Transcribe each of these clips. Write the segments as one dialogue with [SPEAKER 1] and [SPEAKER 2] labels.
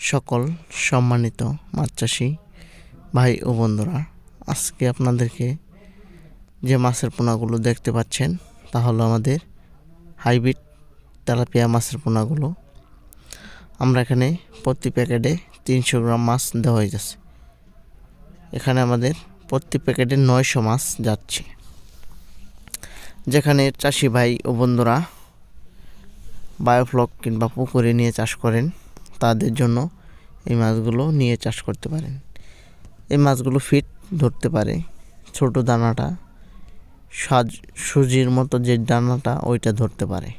[SPEAKER 1] সকল সম্মানিত মাছ চাষি ভাই ও বন্ধুরা, আজকে আপনাদেরকে যে মাছের পোনাগুলো দেখতে পাচ্ছেন, তা হলো আমাদের হাইব্রিড তেলাপিয়া মাছের পোনাগুলো। আমরা এখানে প্রতি প্যাকেটে তিনশো গ্রাম মাছ দেওয়া হয়ে যাচ্ছে। এখানে আমাদের প্রতি প্যাকেটে নয়শো মাছ যাচ্ছে। যেখানে চাষি ভাই ও বন্ধুরা বায়োফ্লক কিংবা পুকুরে নিয়ে চাষ করেন তাদের জন্য এই মাছগুলো নিয়ে চাষ করতে পারেন। এই মাছগুলো ফিট ধরতে পারে। ছোট দানাটা, সাজ, সুজির মতো যে দানাটা ওইটা ধরতে পারে।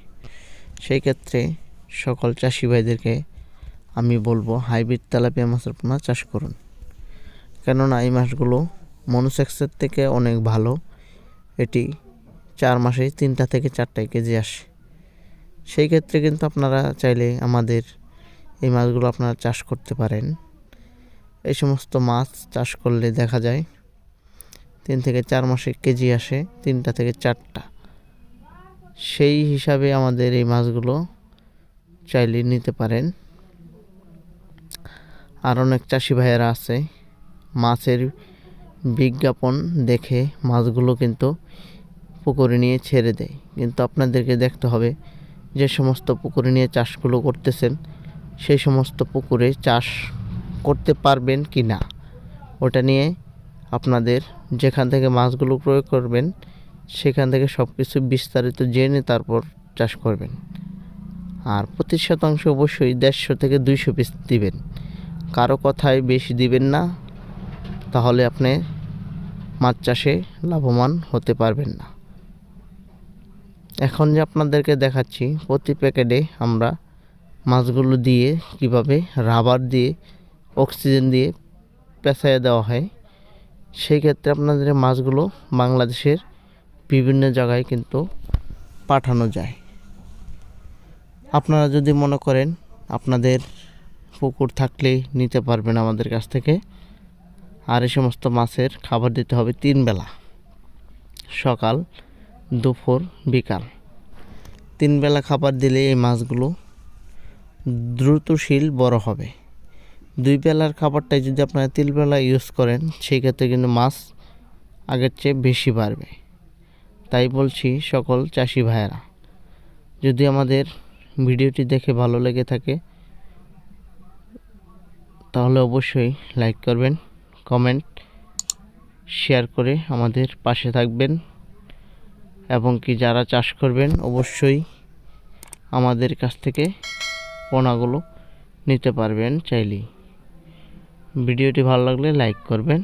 [SPEAKER 1] সেই ক্ষেত্রে সকল চাষি ভাইদেরকে আমি বলব, হাইব্রিড তেলাপিয়া মাছের পোনা চাষ করুন। কেননা এই মাছগুলো মনোসেক্সের থেকে অনেক ভালো। এটি চার মাসে তিনটা থেকে চারটায় কেজি আসে। সেই ক্ষেত্রে কিন্তু আপনারা চাইলে আমাদের এই মাছগুলো আপনারা চাষ করতে পারেন। এই সমস্ত মাছ চাষ করলে দেখা যায় তিন থেকে চার মাসে কেজি আসে, তিনটা থেকে চারটা। সেই হিসাবে আমাদের এই মাছগুলো চাইলে নিতে পারেন। আর অনেক চাষি ভাইয়েরা আছে, মাছের বিজ্ঞাপন দেখে মাছগুলো কিন্তু পুকুরে নিয়ে ছেড়ে দেয়। কিন্তু আপনাদেরকে দেখতে হবে যে সমস্ত পুকুরে নিয়ে চাষগুলো করতেছেন সেই সমস্ত পুকুরে চাষ করতে পারবেন কি না? ওটা নিয়ে আপনাদের যেখান থেকে মাছগুলো প্রয়োগ করবেন, সেখান থেকে সব কিছু বিস্তারিত জেনে তারপর চাষ করবেন। আর প্রতি শতাংশ অবশ্যই দেড়শো থেকে দুইশো পিস দিবেন। কারও কথায় বেশি দিবেন না, তাহলে আপনি মাছ চাষে লাভবান হতে পারবেন না। এখন যে আপনাদেরকে দেখাচ্ছি, প্রতি প্যাকেটে আমরা মাছগুলো দিয়ে কীভাবে রাবার দিয়ে, অক্সিজেন দিয়ে পেঁচাইয়ে দেওয়া হয়, সেই ক্ষেত্রে আপনাদের মাছগুলো বাংলাদেশের বিভিন্ন জায়গায় কিন্তু পাঠানো যায়। আপনারা যদি মনে করেন আপনাদের পুকুর থাকলে নিতে পারবেন আমাদের কাছ থেকে, আর এই সমস্ত মাছের খাবার দিতে হবে তিন বেলা, সকাল, দুপুর, বিকাল। তিন বেলা খাবার দিলে এই মাছগুলো দ্রুতশীল বড় হবে। দুই বেলার খাবারটাই যদি আপনারা তিন বেলা ইউজ করেন, সেই ক্ষেত্রে কিন্তু মাছ আগের চেয়ে বেশি বাড়বে। তাই বলছি সকল চাষি ভাইয়েরা, যদি আমাদের ভিডিওটি দেখে ভালো লেগে থাকে, তাহলে অবশ্যই লাইক করবেন কমেন্ট শেয়ার করে আমাদের পাশে থাকবেন। এবং কি যারা চাষ করবেন, অবশ্যই আমাদের কাছ থেকে পোনাগুলো নিতে পারবেন চাইলেই। ভিডিওটি ভালো লাগলে লাইক করবেন।